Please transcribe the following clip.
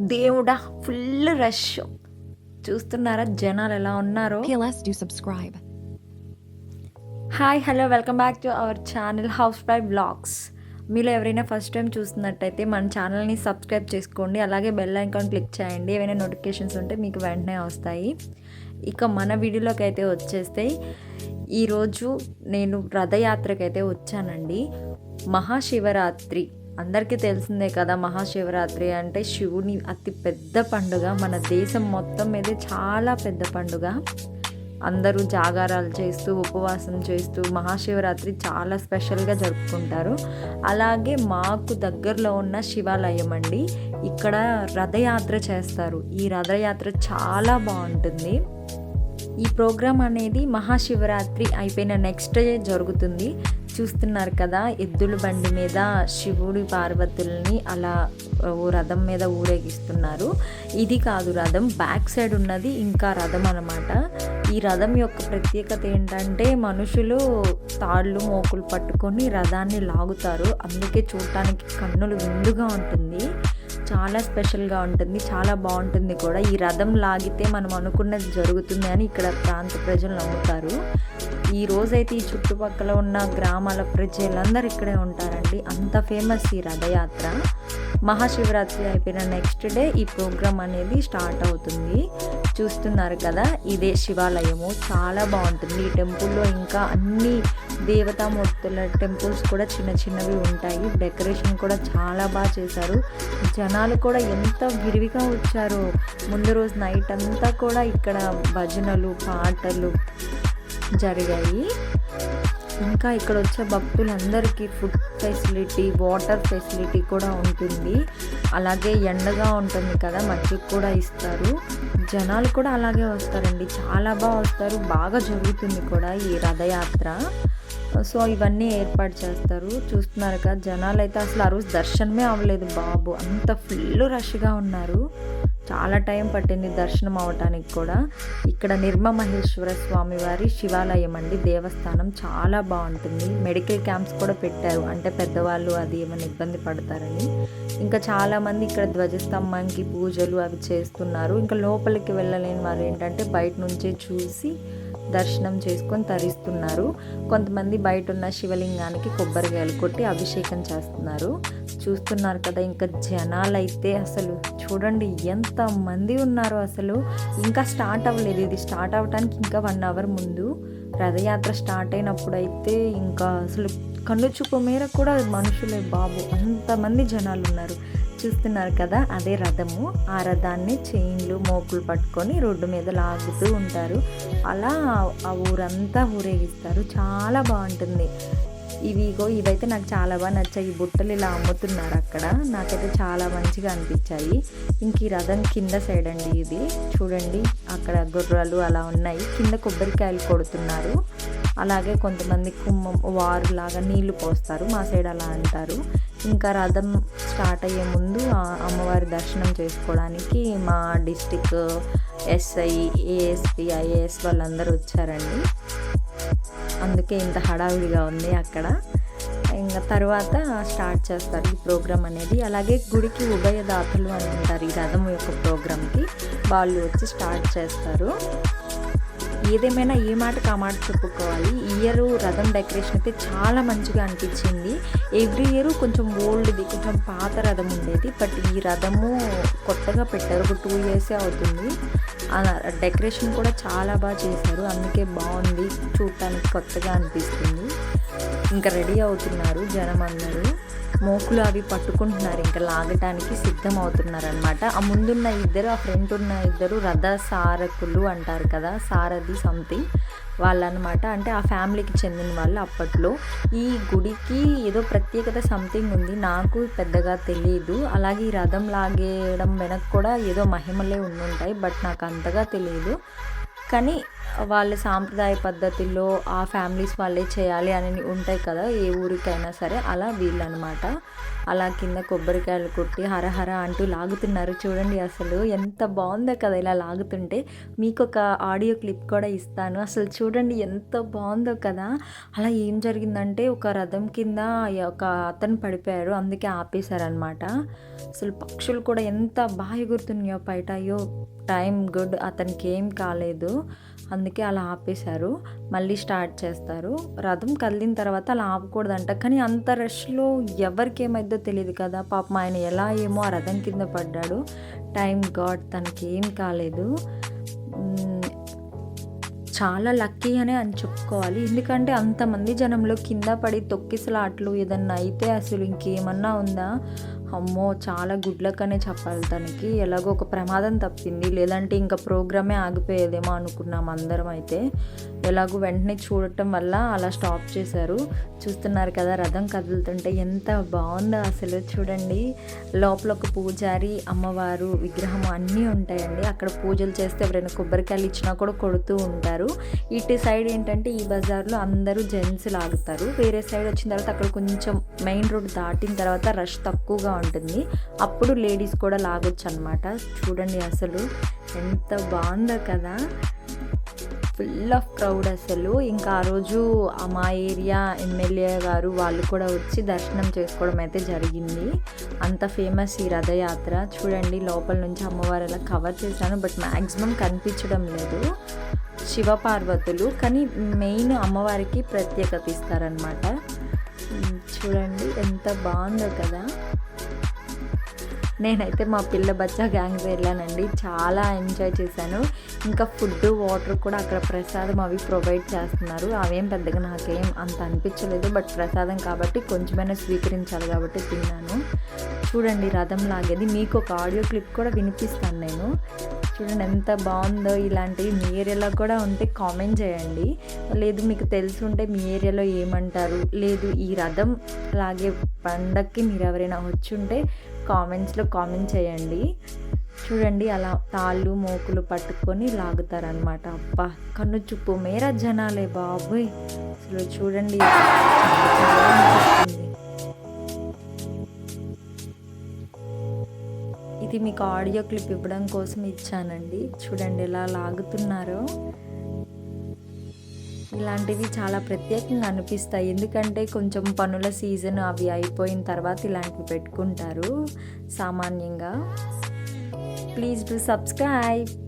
దేవుడా full rush చూస్తున్నారా జనాలు ఎలా ఉన్నారో? Subscribe. Hi hello welcome back to our channel house fry blogs మీరు ఎవరైనా ఫస్ట్ టైం చూస్తున్నట్టయితే మన ఛానల్ని సబ్స్క్రైబ్ చేసుకోండి అలాగే బెల్ ఐకాన్ క్లిక్ చేయండి. ఏవైనా నోటిఫికేషన్స్ ఉంటే మీకు వెంటనే వస్తాయి. ఇక మన వీడియోలోకి అయితే వచ్చేస్తే ఈరోజు నేను రథయాత్రకి అయితే వచ్చానండి. మహాశివరాత్రి. అందరికీ తెలిసిందే కదా మహాశివరాత్రి అంటే శివుని అతి పెద్ద పండుగ. మన దేశం మొత్తం మీద చాలా పెద్ద పండుగ. అందరూ జాగారాలు చేస్తూ ఉపవాసం చేస్తూ మహాశివరాత్రి చాలా స్పెషల్గా జరుపుకుంటారు. అలాగే మాకు దగ్గరలో ఉన్న శివాలయం అండి. ఇక్కడ రథయాత్ర చేస్తారు. ఈ రథయాత్ర చాలా బాగుంటుంది. ఈ ప్రోగ్రాం అనేది మహాశివరాత్రి అయిపోయిన నెక్స్ట్ డే జరుగుతుంది. చూస్తున్నారు కదా ఎద్దుల బండి మీద శివుడి పార్వతుల్ని అలా ఓ రథం మీద ఊరేగిస్తున్నారు. ఇది కాదు రథం బ్యాక్ సైడ్ ఉన్నది ఇంకా రథం అన్నమాట. ఈ రథం యొక్క ప్రత్యేకత ఏంటంటే మనుషులు తాళ్ళు మోకులు పట్టుకొని రథాన్ని లాగుతారు. అందుకే చూడటానికి కన్నులు విందుగా ఉంటుంది. చాలా స్పెషల్గా ఉంటుంది చాలా బాగుంటుంది కూడా. ఈ రథం లాగితే మనం అనుకున్నది జరుగుతుంది అని ఇక్కడ ప్రాంత ప్రజలు నమ్ముతారు. ఈ రోజైతే ఈ చుట్టుపక్కల ఉన్న గ్రామాల ప్రజలందరూ ఇక్కడే ఉంటారండి. అంత ఫేమస్ ఈ రథయాత్ర. మహాశివరాత్రి అయిపోయిన నెక్స్ట్ డే ఈ ప్రోగ్రామ్ అనేది స్టార్ట్ అవుతుంది. చూస్తున్నారు కదా? ఇదే శివాలయము. చాలా బాగుంటుంది. ఈ టెంపుల్లో ఇంకా అన్ని దేవతామూర్తుల టెంపుల్స్ కూడా చిన్న చిన్నవి ఉంటాయి. డెకరేషన్ కూడా చాలా బాగా చేశారు. జనాలు కూడా ఎంత విరివిగా వచ్చారో. ముందు రోజు నైట్ అంతా కూడా ఇక్కడ భజనలు పాటలు జరిగాయి. ఇంకా ఇక్కడ వచ్చే భక్తులందరికీ ఫుడ్ ఫెసిలిటీ వాటర్ ఫెసిలిటీ కూడా ఉంటుంది. అలాగే ఎండగా ఉంటుంది కదా మజ్జిగ కూడా ఇస్తారు. జనాలు కూడా అలాగే వస్తారండి. చాలా బాగా వస్తారు. బాగా జరుగుతుంది కూడా ఈ రథయాత్ర. సో ఇవన్నీ ఏర్పాటు చేస్తారు. చూస్తున్నారు కదా జనాలు అయితే అసలు ఆ రోజు దర్శనమే అవ్వలేదు బాబు. అంత ఫుల్ రష్గా ఉన్నారు. చాలా టైం పట్టింది దర్శనం అవటానికి కూడా. ఇక్కడ నిర్మమహేశ్వర స్వామి వారి శివాలయం అండి. దేవస్థానం చాలా బాగుంటుంది. మెడికల్ క్యాంప్స్ కూడా పెట్టారు. అంటే పెద్దవాళ్ళు అది ఏమైనా ఇబ్బంది పడతారని. ఇంకా చాలామంది ఇక్కడ ధ్వజస్తంభానికి పూజలు అవి చేస్తున్నారు. ఇంకా లోపలికి వెళ్ళలేని వారు ఏంటంటే బయట నుంచే చూసి దర్శనం చేసుకొని తరిస్తున్నారు. కొంతమంది బయట ఉన్న శివలింగానికి కొబ్బరికాయలు కొట్టి అభిషేకం చేస్తున్నారు. చూస్తున్నారు కదా ఇంకా జనాలైతే అసలు చూడండి ఎంత మంది ఉన్నారో అసలు. ఇంకా స్టార్ట్ అవ్వలేదు. ఇది స్టార్ట్ అవ్వడానికి ఇంకా వన్ అవర్ ముందు. రథయాత్ర స్టార్ట్ అయినప్పుడు అయితే ఇంకా అసలు కన్ను చూపు మేర కూడా మనుషులే బాబు. అంతమంది జనాలు ఉన్నారు. చూస్తున్నారు కదా అదే రథము. ఆ రథాన్ని చైన్లు మోకులు పట్టుకొని రోడ్డు మీద లాగుతూ ఉంటారు. అలా ఆ ఊరంతా ఊరేగిస్తారు. చాలా బాగుంటుంది. ఇవిగో ఇవైతే నాకు చాలా బాగా నచ్చాయి. ఈ బుట్టలు ఇలా అమ్ముతున్నారు అక్కడ. నాకైతే చాలా మంచిగా అనిపించాయి. ఇంక ఈ రథం కింద సైడ్ అండి ఇది. చూడండి అక్కడ గుర్రాలు అలా ఉన్నాయి. కింద కొబ్బరికాయలు కొడుతున్నారు. అలాగే కొంతమంది కుమ్మం వారు లాగా నీళ్ళు పోస్తారు. మా సైడ్ అలా అంటారు. ఇంకా రథం స్టార్ట్ అయ్యే ముందు అమ్మవారి దర్శనం చేసుకోవడానికి మా డిస్టిక్ ఎస్ఐ ఏఎస్పి ఐఏఎస్ వాళ్ళందరూ వచ్చారండి. అందుకే ఇంత హడావిడిగా ఉంది అక్కడ. ఇంకా తర్వాత స్టార్ట్ చేస్తారు ఈ ప్రోగ్రామ్ అనేది. అలాగే గుడికి ఉభయదాతలు అని ఉంటారు ఈ రథం యొక్క ప్రోగ్రామ్కి. వాళ్ళు వచ్చి స్టార్ట్ చేస్తారు. ఏదేమైనా ఏ మాటకు ఆ మాట చెప్పుకోవాలి. ఇయర్ రథం డెకరేషన్ అయితే చాలా మంచిగా అనిపించింది. ఎవ్రీ ఇయర్ కొంచెం ఓల్డ్ది కొంచెం పాత రథం ఉండేది. బట్ ఈ రథము కొత్తగా పెట్టారు. ఒక టూ ఇయర్సే అవుతుంది. డెకరేషన్ కూడా చాలా బాగా చేశారు. అందుకే బాగుంది. చూడటానికి కొత్తగా అనిపిస్తుంది. ఇంకా రెడీ అవుతున్నారు జనం అందరూ. మోకులు అవి పట్టుకుంటున్నారు. ఇంకా లాగటానికి సిద్ధం అవుతున్నారనమాట ఆ ముందున్న ఇద్దరు ఆ ఫ్రంట్ ఉన్న ఇద్దరు రథ సారకులు అంటారు కదా సారథి సంథింగ్ వాళ్ళనమాట అంటే ఆ ఫ్యామిలీకి చెందిన వాళ్ళు అప్పట్లో. ఈ గుడికి ఏదో ప్రత్యేకత సంథింగ్ ఉంది. నాకు పెద్దగా తెలియదు అలాగే ఈ రథం లాగేయడం వెనక్కి కూడా ఏదో మహిమలే ఉండుంటాయి. బట్ నాకు అంతగా తెలియదు కానీ వాళ్ళ సాంప్రదాయ పద్ధతిలో ఆ ఫ్యామిలీస్ వాళ్ళే చేయాలి అని ఉంటాయి కదా ఏ ఊరికైనా సరే అలా వీళ్ళనమాట. అలా కింద కొబ్బరికాయలు కొట్టి హరహర అంటూ లాగుతున్నారు. చూడండి అసలు ఎంత బాగుందో కదా ఇలా లాగుతుంటే. మీకు ఒక ఆడియో క్లిప్ కూడా ఇస్తాను. అసలు చూడండి ఎంత బాగుందో కదా. అలా ఏం జరిగిందంటే ఒక రథం కింద ఒక అతను పడిపోయారు అందుకే ఆపేశారనమాట అసలు పక్షులు కూడా ఎంత బాగా ఎగురుతున్నాయో బయట. అయ్యో టైం గుడ్. అతనికి ఏం కాలేదు. అందుకే అలా ఆపేశారు. మళ్ళీ స్టార్ట్ చేస్తారు. రథం కదిలిన తర్వాత అలా ఆపకూడదంట. కానీ అంత రష్లో ఎవరికి ఏమైందో తెలియదు కదా. పాపం ఆయన ఎలా ఏమో ఆ రథం కింద పడ్డాడు. టైం గాడ్ తనకి ఏం కాలేదు. చాలా లక్కీ అనే అని చెప్పుకోవాలి. ఎందుకంటే అంతమంది జనంలో కింద పడి తొక్కిసలాట్లు ఏదన్నా అయితే అసలు ఇంకేమన్నా ఉందా? అమ్మో చాలా గుడ్ లక్ అనే చెప్పాలి తనకి. ఎలాగో ఒక ప్రమాదం తప్పింది. లేదంటే ఇంకా ప్రోగ్రామే ఆగిపోయేదేమో అనుకున్నాం అందరం అయితే. ఎలాగో వెంటనే చూడటం వల్ల అలా స్టాప్ చేశారు. చూస్తున్నారు కదా రథం కదులుతుంటే ఎంత బాగుందో అసలు చూడండి. లోపల ఒక పూజారి అమ్మవారు విగ్రహం అన్నీ ఉంటాయండి. అక్కడ పూజలు చేస్తే ఎవరైనా కొబ్బరికాయలు ఇచ్చినా కూడా కొడుతూ ఉంటారు. ఇటు సైడ్ ఏంటంటే ఈ బజార్లో అందరూ జెంట్స్ లాగుతారు. వేరే సైడ్ వచ్చిన తర్వాత అక్కడ కొంచెం మెయిన్ రోడ్ దాటిన తర్వాత రష్ తక్కువగా ఉంటుంది అప్పుడు లేడీస్ కూడా లాగొచ్చు అనమాట చూడండి అసలు ఎంత బాగుందో కదా. ఫుల్ ఆఫ్ క్రౌడ్ అసలు. ఇంకా ఆ రోజు మా ఏరియా ఎమ్మెల్యే గారు వాళ్ళు కూడా వచ్చి దర్శనం చేసుకోవడం అయితే జరిగింది. అంత ఫేమస్ ఈ రథయాత్ర. చూడండి లోపల నుంచి అమ్మవారు అలా కవర్ చేశాను. బట్ మ్యాక్సిమం కనిపించడం లేదు. శివపార్వతులు. కానీ మెయిన్ అమ్మవారికి ప్రత్యేకత ఇస్తారనమాట చూడండి ఎంత బాగుందో కదా. నేనైతే మా పిల్ల బచ్చా గ్యాంగ్ వెళ్ళానండి. చాలా ఎంజాయ్ చేశాను. ఇంకా ఫుడ్ వాటర్ కూడా అక్కడ ప్రసాదం అవి ప్రొవైడ్ చేస్తున్నారు. అవేం పెద్దగా నాకేం అంత అనిపించలేదు. బట్ ప్రసాదం కాబట్టి కొంచెమైనా స్వీకరించాలి కాబట్టి తిన్నాను. చూడండి రథం లాగేది. మీకు ఒక ఆడియో క్లిప్ కూడా వినిపిస్తాను నేను. చూడండి ఎంత బాగుందో ఇలాంటివి మీ ఏరియాలో కూడా ఉంటే కామెంట్ చేయండి. లేదు మీకు తెలుసుంటే ఉంటే మీ ఏరియాలో ఏమంటారు? లేదు ఈ రథం లాగే పండక్కి మీరు ఎవరైనా వచ్చి ఉంటే కామెంట్స్లో కామెంట్ చేయండి. చూడండి అలా తాళ్ళు మోకులు పట్టుకొని లాగుతారనమాట అబ్బా కన్ను చూపు. మేర జనాలే బాబోయ్. అసలు చూడండి. ఇది మీకు ఆడియో క్లిప్ ఇవ్వడం కోసం ఇచ్చానండి. చూడండి ఎలా లాగుతున్నారో. ఇలాంటివి చాలా ప్రత్యేకంగా అనిపిస్తాయి. ఎందుకంటే కొంచెం పనుల సీజన్ అవి అయిపోయిన తర్వాత ఇలాంటివి పెట్టుకుంటారు సామాన్యంగా. Please do subscribe.